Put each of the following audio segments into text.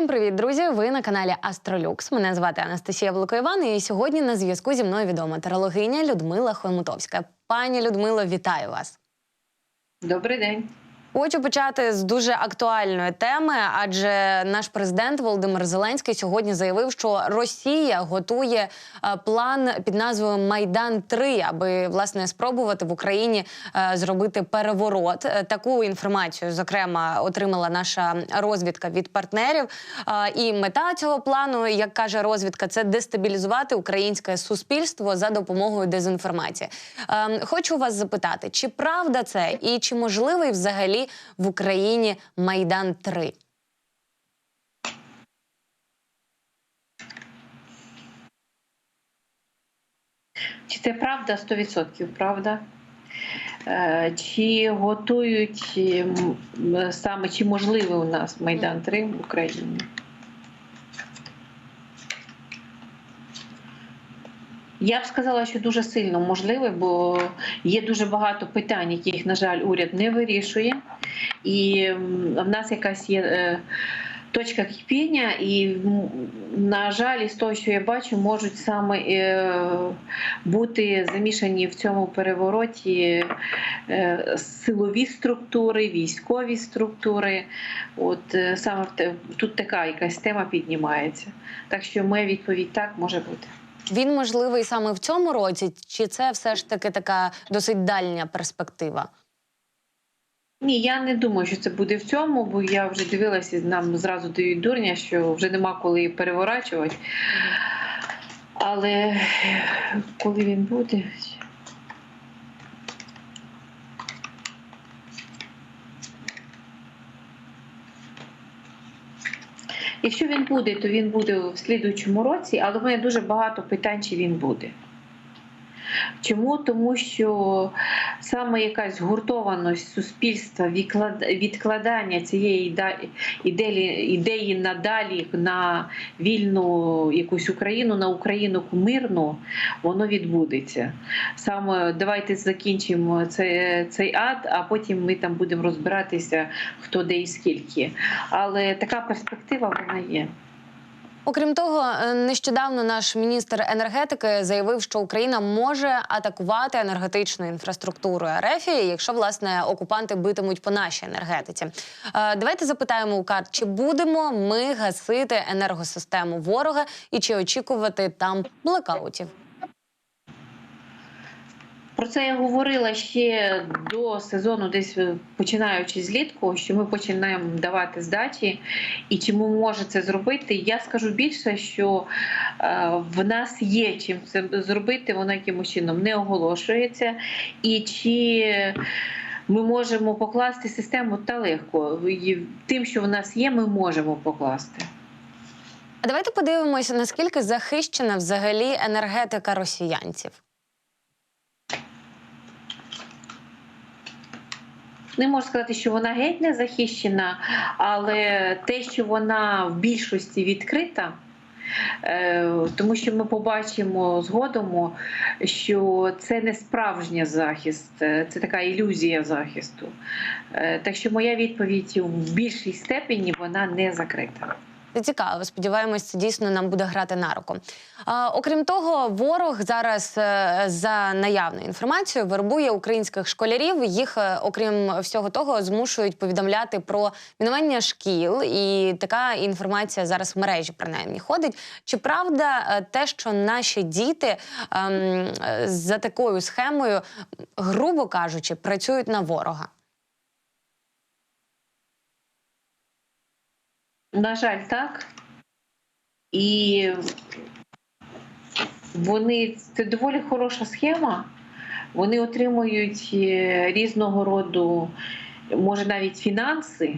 Всім привіт, друзі! Ви на каналі Астролюкс. Мене звати Анастасія Великоїван, і сьогодні на зв'язку зі мною відома тарологиня Людмила Хоймутовська. Пані Людмило, вітаю вас! Добрий день. Хочу почати з дуже актуальної теми, адже наш президент Володимир Зеленський сьогодні заявив, що Росія готує е, план під назвою Майдан 3 аби власне спробувати в Україні е, зробити переворот. Е, Таку інформацію, зокрема, отримала наша розвідка від партнерів. І мета цього плану, як каже розвідка, це дестабілізувати українське суспільство за допомогою дезінформації. Е, Хочу вас запитати, чи правда це і чи можливий взагалі в Україні Майдан 3 Чи це правда 100% правда? Е, Чи готують ем, саме, чи можливий у нас Майдан 3 в Україні? Я б сказала, що дуже сильно можливе, бо є дуже багато питань, яких, на жаль, уряд не вирішує. І в нас якась є е, точка кипіння, і, на жаль, із того, що я бачу, можуть саме е, бути замішані в цьому перевороті е, силові структури, військові структури. От саме тут така якась тема піднімається. Так що моя відповідь так може бути. Він можливий саме в цьому році, чи це все ж таки така досить дальня перспектива? Ні, я не думаю, що це буде в цьому, бо я вже дивилася, нам зразу дають дурня, що вже нема коли переворачувати. Але коли він буде. Якщо він буде, то він буде в слідуючому році, але в мене дуже багато питань, чи він буде. Чому? Тому що саме якась згуртованість суспільства, відкладання цієї ідеї, ідеї надалі на вільну якусь Україну, на Україну мирну, воно відбудеться. Саме давайте закінчимо цей, цей ад, а потім ми там будемо розбиратися, хто де і скільки. Але така перспектива вона є. Окрім того, е, нещодавно наш міністр енергетики заявив, що Україна може атакувати енергетичну інфраструктуру РФ, якщо власне окупанти битимуть по нашій енергетиці. Е, Давайте запитаємо у карт, чи будемо ми гасити енергосистему ворога і чи очікувати там блекаутів? Про це я говорила ще до сезону, десь починаючи злітку, що ми починаємо давати здачі, і чи ми можемо це зробити. Я скажу більше, що е, в нас є чим це зробити, воно якимось чином не оголошується. І чи ми можемо покласти систему та легко. Тим, що в нас є, ми можемо покласти. А давайте подивимося, наскільки захищена взагалі енергетика росіянців. Не можу сказати, що вона геть не захищена, але те, що вона в більшості відкрита. е, Тому що ми побачимо згодом, що це не справжній захист, е, це така ілюзія захисту. Е, Так що моя відповідь в більшій степені вона не закрита. Цікаво. Сподіваємось, дійсно нам буде грати на руку. А, окрім того, ворог зараз е, за наявною інформацією вербує українських школярів. Їх, е, окрім всього того, змушують повідомляти про мінування шкіл. І така інформація зараз в мережі принаймні ходить. Чи правда е, те, що наші діти ем, за такою схемою, грубо кажучи, працюють на ворога? На жаль, так. І вони це доволі хороша схема. Вони отримують е, різного роду, може навіть фінанси.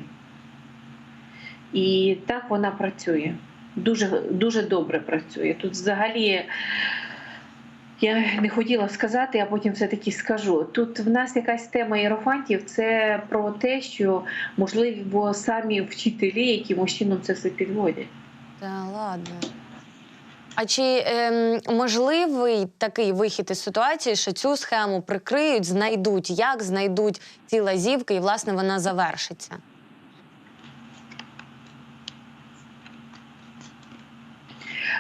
І так вона працює. Дуже, дуже добре працює. Тут взагалі. Я не хотіла сказати, а потім все-таки скажу. Тут в нас якась тема іерофантів це про те, що можливо самі вчителі якимось чином це все підводять. Та ладно. А чи ем, можливий такий вихід із ситуації, що цю схему прикриють, знайдуть, як знайдуть ці лазівки, і власне вона завершиться?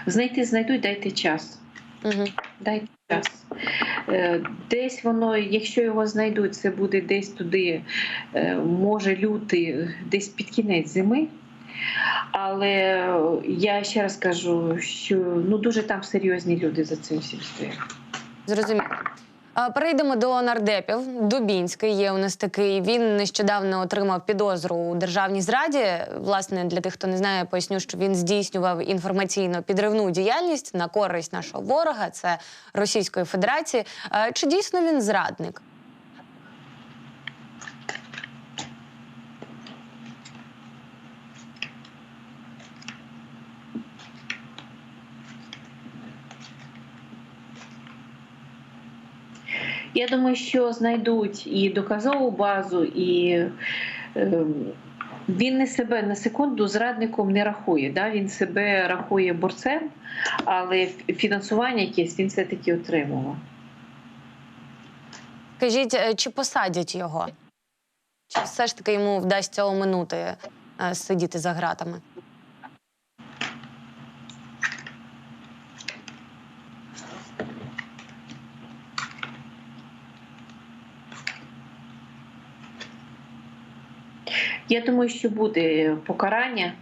Знайти знайдуть, дайте час. Угу. Дайте час. Е, Десь воно, якщо його знайдуть, це буде десь туди, е, може лютий, десь під кінець зими. Але я ще раз кажу, що ну дуже там серйозні люди за цим всім стоять. Зрозуміло. А, Перейдемо до нардепів. Дубінський є у нас такий. Він нещодавно отримав підозру у державній зраді. Власне, для тих, хто не знає, поясню, що він здійснював інформаційно підривну діяльність на користь нашого ворога, це Російської Федерації. Чи дійсно він зрадник? Я думаю, що знайдуть і доказову базу, і е, він не себе на секунду зрадником не рахує. Да? Він себе рахує борцем, але фінансування якесь він все-таки отримував. Скажіть, е, чи посадять його? Чи все ж таки йому вдасться оминути е, сидіти за ґратами? Я думаю, що буде покарання,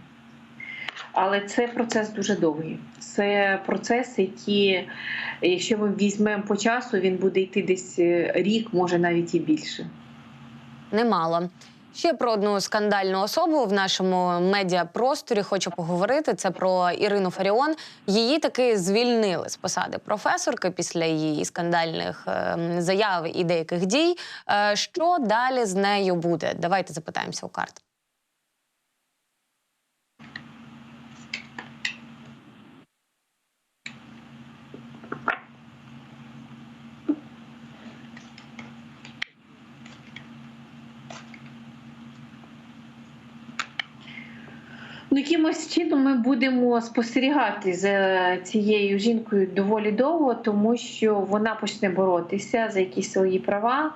але це процес дуже довгий. Це процес, який, якщо ми візьмемо по часу, він буде йти десь е, рік, може навіть і більше. Немало. Ще про одну скандальну особу в нашому медіапросторі хочу поговорити. Це про Ірину Фаріон. Її таки звільнили з посади професорки після її скандальних ем, заяв і деяких дій. Е, що далі з нею буде? Давайте запитаємося у карт. Ну, якимось чином ми будемо спостерігати за цією жінкою доволі довго, тому що вона почне боротися за якісь свої права.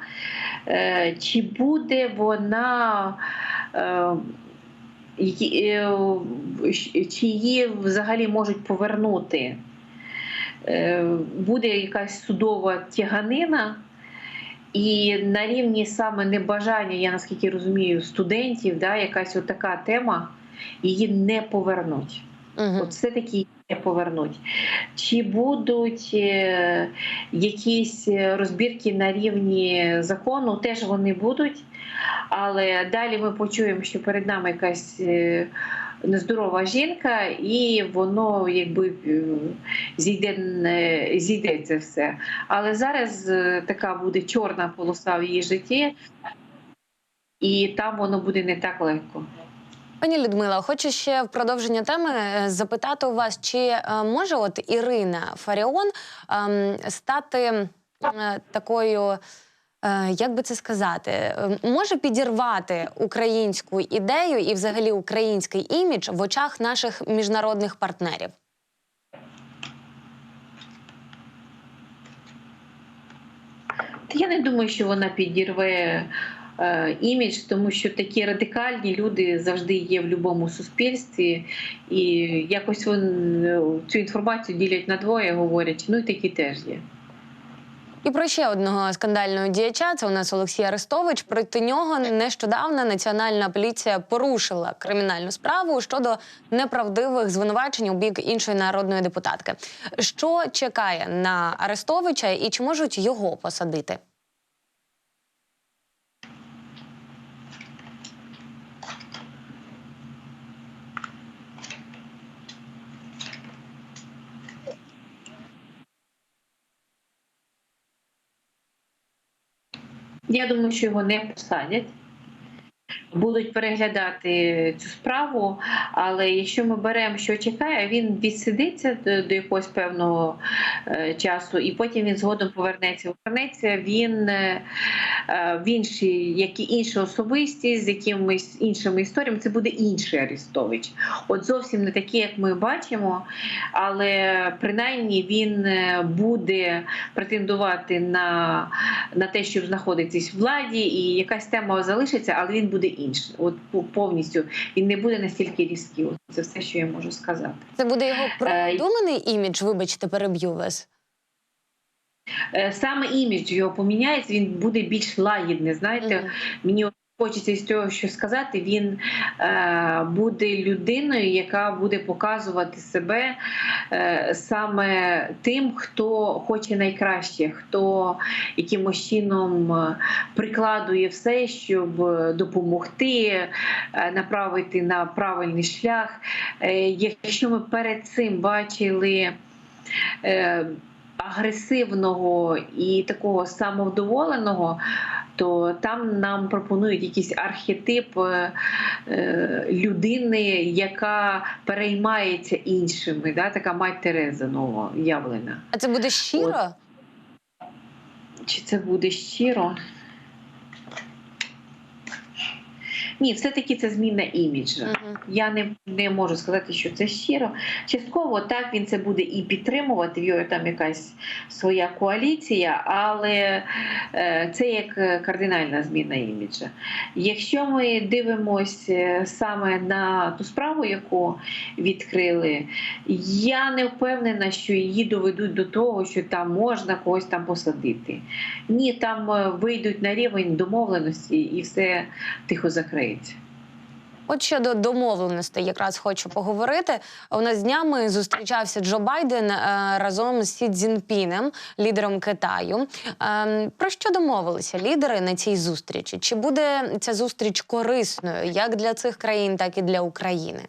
Е, Чи буде вона. е, е, Чи її взагалі можуть повернути? Буде якась судова тяганина, і на рівні саме небажання, я наскільки розумію, студентів, да, якась така тема її не повернуть. Угу. От все-таки її не повернуть. Чи будуть е, якісь розбірки на рівні закону, теж вони будуть. Але далі ми почуємо, що перед нами якась е, нездорова жінка, і воно якби е, зійде, е, зійде це все. Але зараз е, така буде чорна полоса в її житті, і там воно буде не так легко. Пані Людмила, хочу ще в продовження теми е, запитати у вас, чи е, може от Ірина Фаріон ем, стати е, такою, як би це сказати, е, може підірвати українську ідею і взагалі український імідж в очах наших міжнародних партнерів? Я не думаю, що вона підірве імідж, тому що такі радикальні люди завжди є в будь-якому суспільстві, і якось вони цю інформацію ділять на двоє, говорять, ну і такі теж є. І про ще одного скандального діяча це у нас Олексій Арестович. Проти нього нещодавно національна поліція порушила кримінальну справу щодо неправдивих звинувачень у бік іншої народної депутатки. Що чекає на Арестовича і чи можуть його посадити? Я думаю, що його не посадять. Будуть переглядати цю справу, але якщо ми беремо, що чекає, він відсидиться до, якогось певного е, часу, і потім він згодом повернеться. Повернеться він е, е, в інші, як і інші особисті, з якимись іншими історіями. Це буде інший Арестович. От зовсім не такий, як ми бачимо, але принаймні він буде претендувати на, на те, щоб знаходитись в владі, і якась тема залишиться, але він буде буде інший. От повністю він не буде настільки різкий. От Це все, що я можу сказати. Це буде його придуманий продуманий імідж. Вибачте, переб'ю вас. Е, Саме імідж його поміняється, він буде більш лагідний. Знаєте, Мгм. мені от хочеться з цього що сказати. Він е, буде людиною, яка буде показувати себе е, саме тим, хто хоче найкраще, хто якимось чином е, прикладує все, щоб допомогти, е, направити на правильний шлях. Е, якщо ми перед цим бачили. Е, агресивного і такого самовдоволеного, то там нам пропонують якийсь архетип е, е, людини, яка переймається іншими, да? така мать Тереза нова явлена. А це буде щиро? Чи це буде щиро? Ні, все-таки це зміна іміджа. Мгм. Я не, не можу сказати, що це щиро. Частково так він це буде і підтримувати. В його там якась своя коаліція, але е, це як е, кардинальна зміна іміджа. Якщо ми дивимося саме на ту справу, яку відкрили, я не впевнена, що її доведуть до того, що там можна когось там посадити. Ні, там е, вийдуть на рівень домовленості і все тихо закриється. От щодо домовленостей, якраз хочу поговорити. У нас днями зустрічався Джо Байден е, разом з Сі Цзінпінем, лідером Китаю. Ем, про що домовилися лідери на цій зустрічі? Чи буде ця зустріч корисною як для цих країн, так і для України?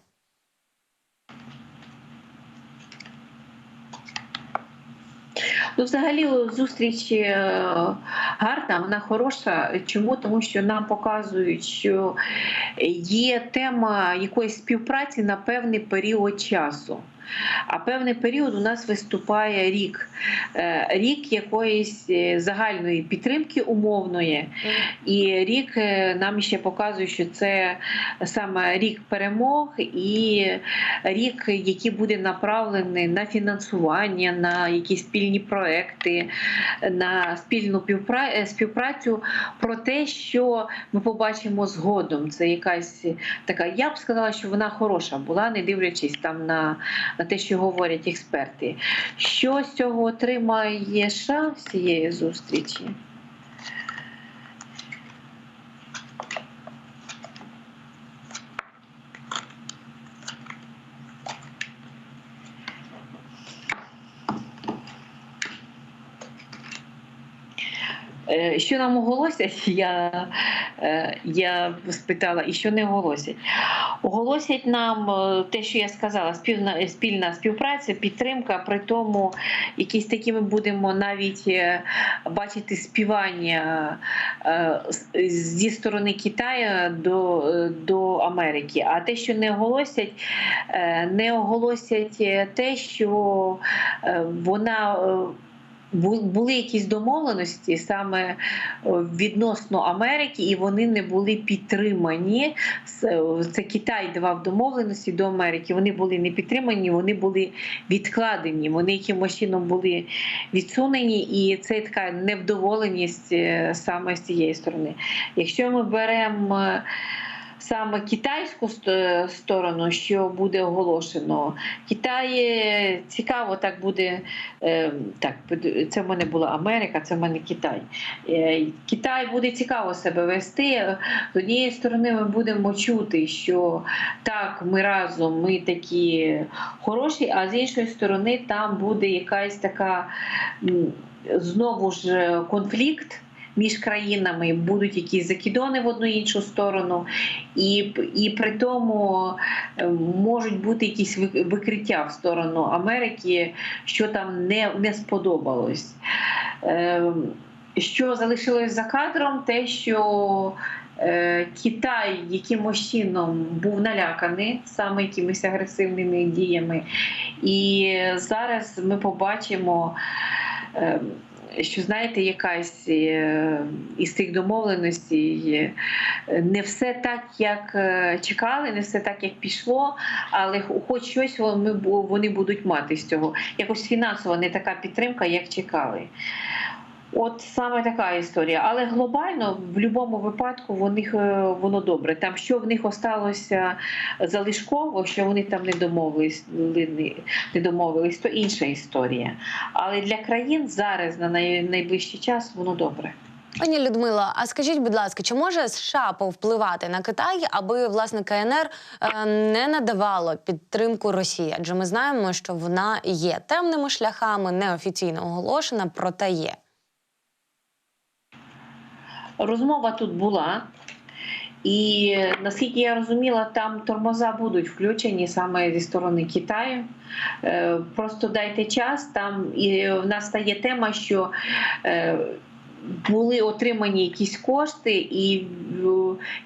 Ну, взагалі, зустріч е, гарна, вона хороша. Чому? Тому що нам показують, що є тема якоїсь співпраці на певний період часу. А певний період у нас виступає рік, Е, рік якоїсь е, загальної підтримки умовної, і рік е, нам ще показує, що це саме рік перемог і рік, який буде направлений на фінансування, на якісь спільні проекти, на спільну співпрацю. Про те, що ми побачимо згодом. Це якась така, я б сказала, що вона хороша була, не дивлячись там на, на те, що говорять експерти. Що з цього отримає США з цієї зустрічі? Що нам оголосять, я, е, я спитала, і що не оголосять. Оголосять нам е, те, що я сказала, спільна, спільна співпраця, підтримка, при тому якісь такі ми будемо навіть е, бачити співання е, зі сторони Китаю до, е, до Америки. А те, що не оголосять, е, не оголосять е, те, що е, вона. Е, бу- були якісь домовленості саме е, відносно Америки, і вони не були підтримані. Це Китай давав домовленості до Америки. Вони були не підтримані, вони були відкладені. Вони якимось чином були відсунені, і це така невдоволеність е, саме з цієї сторони. Якщо ми беремо е, саме китайську сторону, що буде оголошено, Китай е, цікаво так буде. е, Так, це в мене була Америка, це в мене Китай. Е, Китай буде цікаво себе вести. З однієї сторони, ми будемо чути, що так, ми разом, ми такі хороші, а з іншої сторони, там буде якась така знову ж конфлікт. Між країнами будуть якісь закидони в одну іншу сторону, і, і при тому е, можуть бути якісь викриття в сторону Америки, що там не, не сподобалось. Е, Що залишилось за кадром, те, що е, Китай якимось чином був наляканий саме якимись агресивними діями. І зараз ми побачимо. Що знаєте, якась е, із тих домовленостей е, не все так, як е, чекали, не все так, як пішло, але хоч щось вони будуть мати з цього. Якось фінансово не така підтримка, як чекали. От саме така історія. Але глобально в будь-якому випадку в них е, воно добре. Там що в них осталося залишково, що вони там не домовились, не- домовились, то інша історія. Але для країн зараз на найближчий час воно добре. Пані Людмило, а скажіть, будь ласка, чи може США повпливати на Китай, аби власне КНР е, не надавало підтримку Росії? Адже ми знаємо, що вона є темними шляхами, неофіційно оголошена, проте є. Розмова тут була. І наскільки я розуміла, там тормоза будуть включені саме зі сторони Китаю. Е, Просто дайте час. Там і в нас стає тема, що е, були отримані якісь кошти, і е,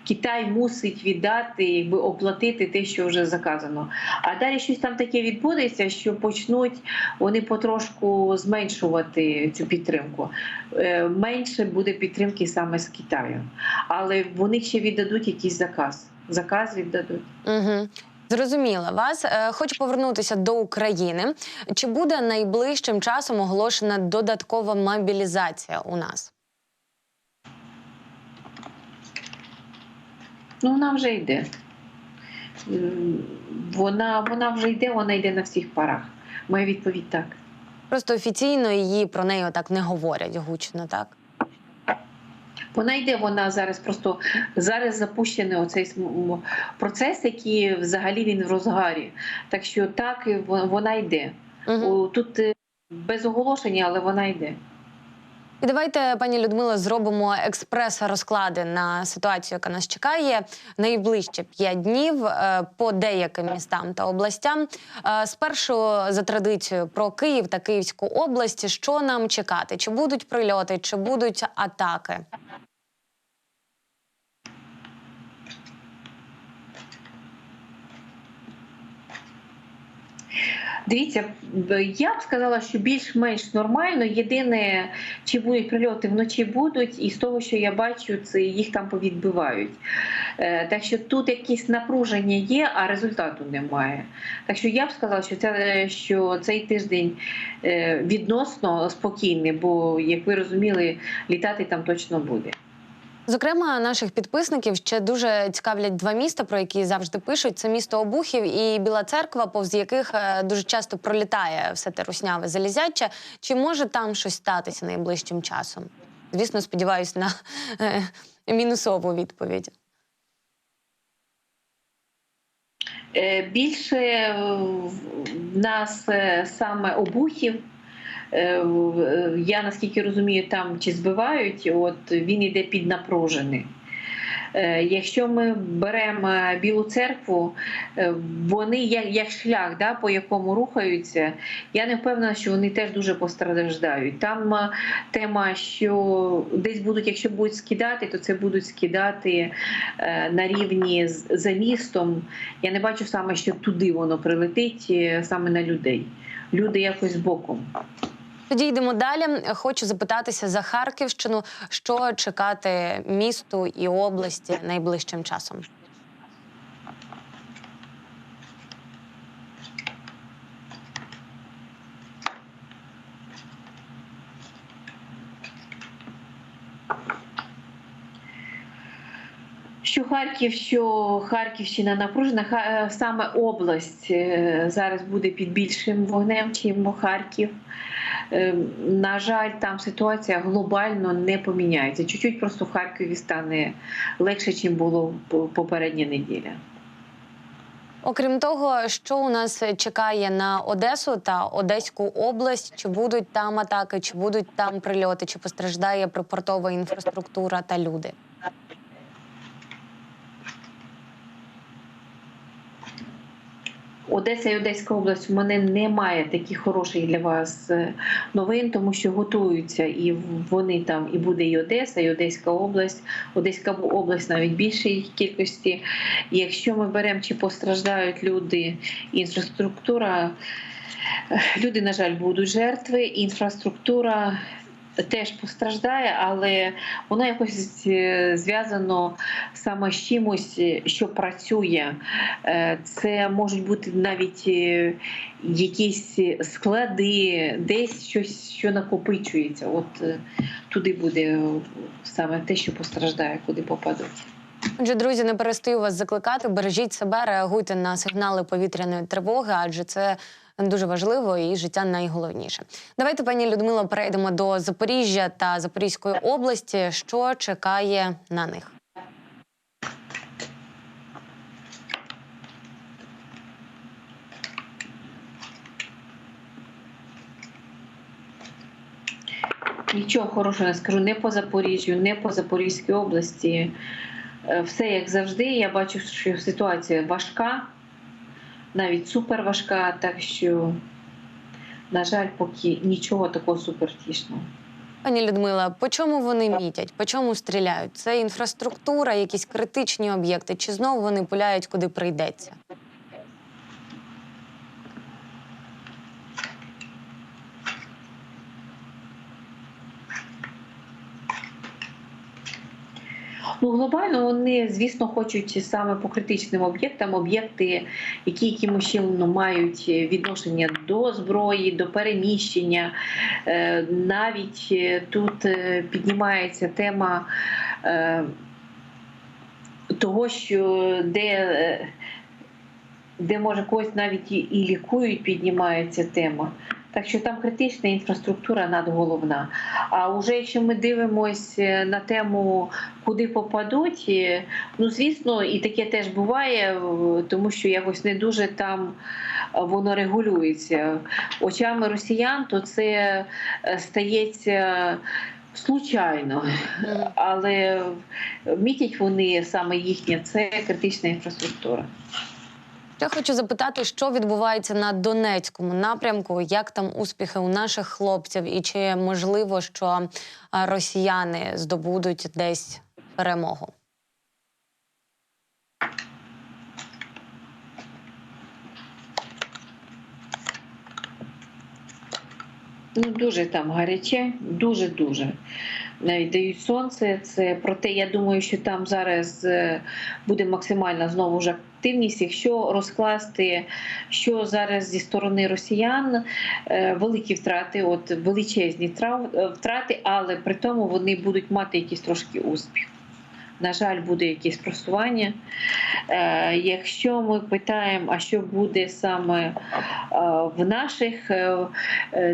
Китай мусить віддати, якби оплатити те, що вже заказано. А далі щось там таке відбудеться, що почнуть вони потрошку зменшувати цю підтримку. Е, Менше буде підтримки саме з Китаю, але вони ще віддадуть якийсь заказ. Заказ віддадуть. Угу. Зрозуміла вас. Е, Хочу повернутися до України. Чи буде найближчим часом оголошена додаткова мобілізація у нас? Ну, вона вже йде. Вона, вона вже йде, вона йде на всіх парах. Моя відповідь так. Просто офіційно її про неї так не говорять гучно, так? Вона йде, вона зараз просто зараз запущений оцей процес, який взагалі він в розгарі. Так що так, вона йде. Угу. Тут е, без оголошення, але вона йде. І давайте, пані Людмила, зробимо експрес-розклади на ситуацію, яка нас чекає найближче п'ять днів е, по деяким містам та областям. Е, Спершу за традицією про Київ та Київську область. Що нам чекати? Чи будуть прильоти, чи будуть атаки? Дивіться, я б сказала, що більш-менш нормально. Єдине, чи будуть прильоти вночі будуть, і з того, що я бачу, це їх там повідбивають. Е, Так що тут якісь напруження є, а результату немає. Так що я б сказала, що це що цей тиждень е, відносно спокійний, бо як ви розуміли, літати там точно буде. Зокрема, наших підписників ще дуже цікавлять два міста, про які завжди пишуть: це місто Обухів і Біла Церква, повз яких е, дуже часто пролітає все те русняве залізяче. Чи може там щось статися найближчим часом? Звісно, сподіваюся на е, мінусову відповідь. Е, Більше в нас е, саме обухів. Е, е, Я наскільки розумію, там чи збивають, от він іде піднапружений. Е, Якщо ми беремо Білу церкву, вони як, як шлях, да, по якому рухаються, я не впевнена, що вони теж дуже постраждають. Там тема, що десь будуть, якщо будуть скидати, то це будуть скидати на рівні з- за містом. Я не бачу саме, що туди воно прилетить саме на людей. Люди якось боком. Тоді йдемо далі. Хочу запитатися за Харківщину, що чекати місту і області найближчим часом. Що Харків, що Харківщина напружена, е, саме область е, зараз буде під більшим вогнем, чим Харків. Е, На жаль, там ситуація глобально не поміняється. Чуть-чуть просто в Харкові стане легше, чим було по- попередня неділя. Окрім того, що у нас чекає на Одесу та Одеську область, чи будуть там атаки, чи будуть там прильоти, чи постраждає припортова інфраструктура та люди? Одеса і Одеська область у мене немає таких хороших для вас е, новин, тому що готуються і вони там, і буде і Одеса, і Одеська область, Одеська область навіть більшій кількості. Якщо ми беремо, чи постраждають люди, інфраструктура, е, люди, на жаль, будуть жертви, інфраструктура теж постраждає, але воно якось е, зв'язано саме з чимось, е, що працює. Е, Це можуть бути навіть якісь склади, десь щось, що накопичується. От туди буде саме те, що постраждає, куди попадуть. Отже, друзі, не перестаю вас закликати. Бережіть себе, реагуйте на сигнали повітряної тривоги, адже це дуже важливо і життя найголовніше. Давайте, пані Людмило, перейдемо до Запоріжжя та Запорізької області. Що чекає на них? Нічого хорошого не скажу не по Запоріжжю, не по Запорізькій області. Е, Все як завжди. Я бачу, що ситуація важка, навіть супер важка, так що, на жаль, поки нічого такого супертішного. Пані Людмила, по чому вони мітять? По чому стріляють? Це інфраструктура, якісь критичні об'єкти, чи знову вони пуляють куди прийдеться? Ну, глобально вони, звісно, хочуть саме по критичним об'єктам, об'єкти, які якимось чином мають відношення до зброї, до переміщення. Е, Навіть е, тут е, піднімається тема того, що де, де може когось навіть і лікують, піднімається тема. Так що там критична інфраструктура надголовна. А вже якщо ми дивимося на тему, куди попадуть, е, ну звісно, і таке теж буває, тому що якось не дуже там е, воно регулюється. Очами росіян, то це е, стається. Случайно, але мітять вони саме їхнє це критична інфраструктура. Я хочу запитати, що відбувається на Донецькому напрямку, як там успіхи у наших хлопців, і чи можливо, що росіяни здобудуть десь перемогу? Ну, дуже там гаряче, дуже дуже. Дають сонце. Це проте, я думаю, що там зараз е, буде максимальна знову ж активність. Якщо розкласти, що зараз зі сторони росіян е, великі втрати, от величезні е, втрати, але при тому вони будуть мати якийсь трошки успіх. На жаль, буде якесь просування. Е, якщо ми питаємо, а що буде саме е, в наших е,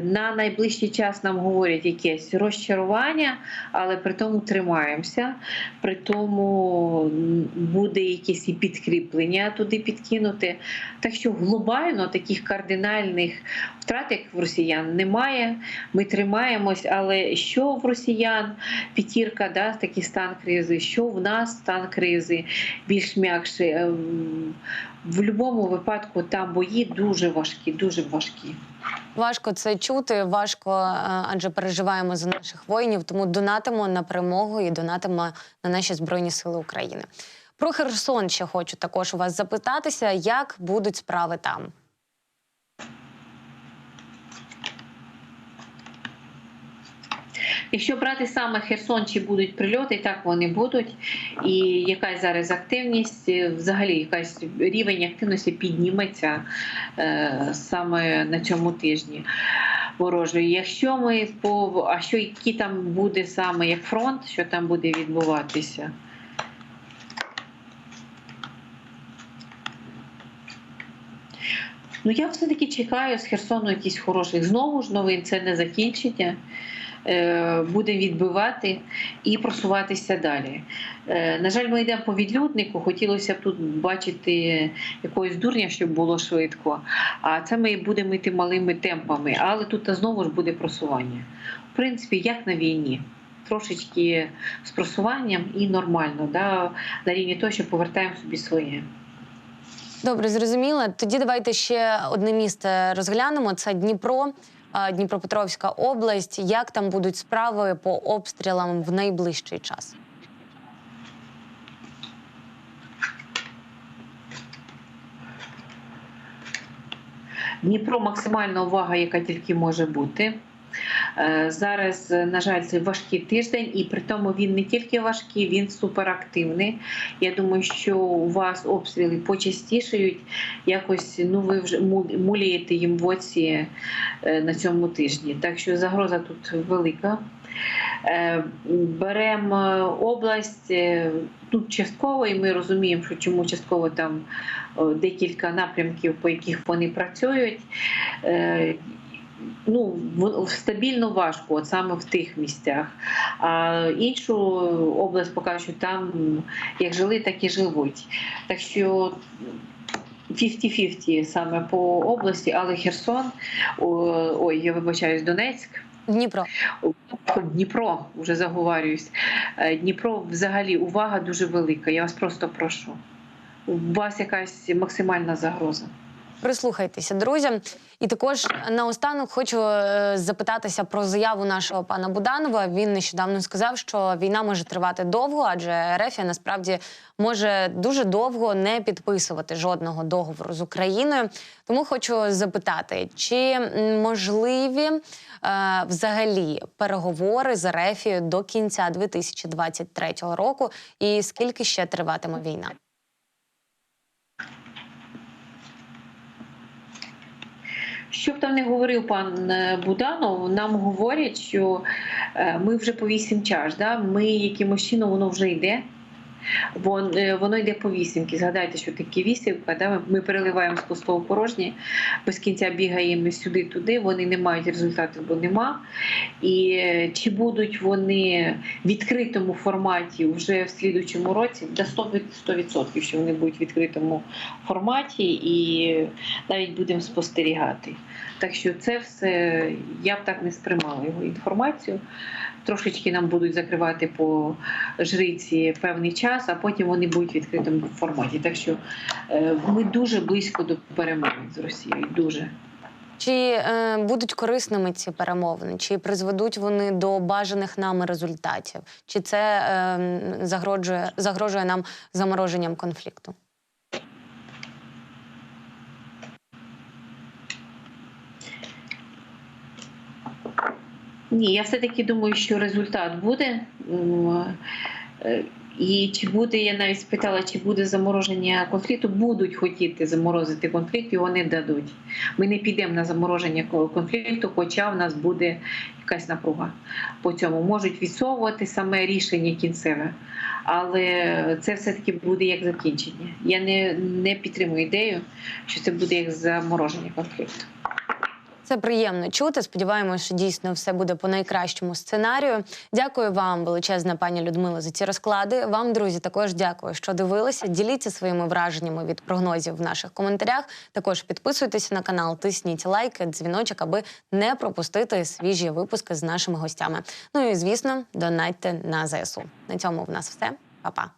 на найближчий час нам говорять якесь розчарування, але при тому тримаємося, при тому буде якесь і підкріплення туди підкинути. Так що глобально таких кардинальних втрат, як в росіян, немає. Ми тримаємось, але що в росіян п'ятірка, да, такий стан кризи, що в нас стан кризи більш м'якший. Ем, В будь-якому випадку там бої дуже важкі, дуже важкі. Важко це чути, важко, е, адже переживаємо за наших воїнів. Тому донатимо на перемогу і донатимо на наші збройні сили України. Про Херсон ще хочу також у вас запитатися, як будуть справи там. Якщо брати саме Херсон, чи будуть прильоти, так вони будуть. І якась зараз активність, е, взагалі якась рівень активності підніметься е, саме на цьому тижні. Ворожої. Якщо ми по а що які там буде саме як фронт, що там буде відбуватися? Ну я все-таки чекаю з Херсону якісь хороших знову ж новин. Це не закінчення. Е, Буде відбивати і просуватися далі. Е, На жаль, ми йдемо по відлюднику. Хотілося б тут бачити якогось дурня, щоб було швидко. А це ми будемо йти малими темпами. Але тут знову ж буде просування. В принципі, як на війні. Трошечки з просуванням і нормально, да, на рівні того, що повертаємо собі своє. Добре, зрозуміло. Тоді давайте ще одне місце розглянемо. Це Дніпро, Дніпропетровська область. Як там будуть справи по обстрілам в найближчий час? Дніпро максимальна увага, яка тільки може бути. Е, Зараз, е, на жаль, це важкий тиждень, і при тому він не тільки важкий, він суперактивний. Я думаю, що у вас обстріли почастішають. Якось ну ви вже му- муляєте їм в оці е, на цьому тижні. Так що загроза тут велика. Беремо область тут частково, і ми розуміємо, що чому частково там декілька напрямків, по яких вони працюють. Ну, стабільно важко, от саме в тих місцях. А іншу область поки що там як жили, так і живуть. Так що 50-50 саме по області, але Херсон, ой, я вибачаюсь, Донецьк. Дніпро. Дніпро, вже заговарююсь. Е, Дніпро взагалі увага дуже велика. Я вас просто прошу. У вас якась максимальна загроза. Прислухайтеся, друзі. І також наостанок хочу е, запитатися про заяву нашого пана Буданова. Він нещодавно сказав, що війна може тривати довго, адже Рефія насправді може дуже довго не підписувати жодного договору з Україною. Тому хочу запитати, чи можливі е, взагалі переговори з Рефією до кінця 2023 року, і скільки ще триватиме війна? Що б там не говорив пан е, Буданов, нам говорять, що е, ми вже по вісім чаш, да? ми якимось чином воно вже йде. Е, воно йде по вісімки. Згадайте, що таке вісімка. Да? Ми- переливаємо з пустого порожнє, без кінця бігаємо сюди-туди, вони не мають результатів, бо нема. І е, чи будуть вони в відкритому форматі вже в слідучому році, до 100%, 100% що вони будуть в відкритому форматі, і навіть будемо спостерігати. Так що це все я б так не сприймала його інформацію. Трошечки нам будуть закривати по жриці певний час, а потім вони будуть в відкритому форматі. Так що е, ми дуже близько до перемоги з Росією. Дуже. Чи е, будуть корисними ці перемовини? Чи призведуть вони до бажаних нами результатів? Чи це е, загрожує, загрожує нам замороженням конфлікту? Ні, я все-таки думаю, що результат буде. Е, І чи буде, я навіть спитала, чи буде замороження конфлікту, будуть хотіти заморозити конфлікт, його не дадуть. Ми не підемо на замороження конфлікту, хоча в нас буде якась напруга по цьому. Можуть відсовувати саме рішення кінцеве, але це все-таки буде як закінчення. Я не, не підтримую ідею, що це буде як замороження конфлікту. Це приємно чути. Сподіваємося, що дійсно все буде по найкращому сценарію. Дякую вам, величезна пані Людмила, за ці розклади. Вам, друзі, також дякую, що дивилися. Діліться своїми враженнями від прогнозів в наших коментарях. Також підписуйтеся на канал, тисніть лайки, дзвіночок, аби не пропустити свіжі випуски з нашими гостями. Ну і звісно, донатьте на ЗСУ. На цьому в нас все. Па-па.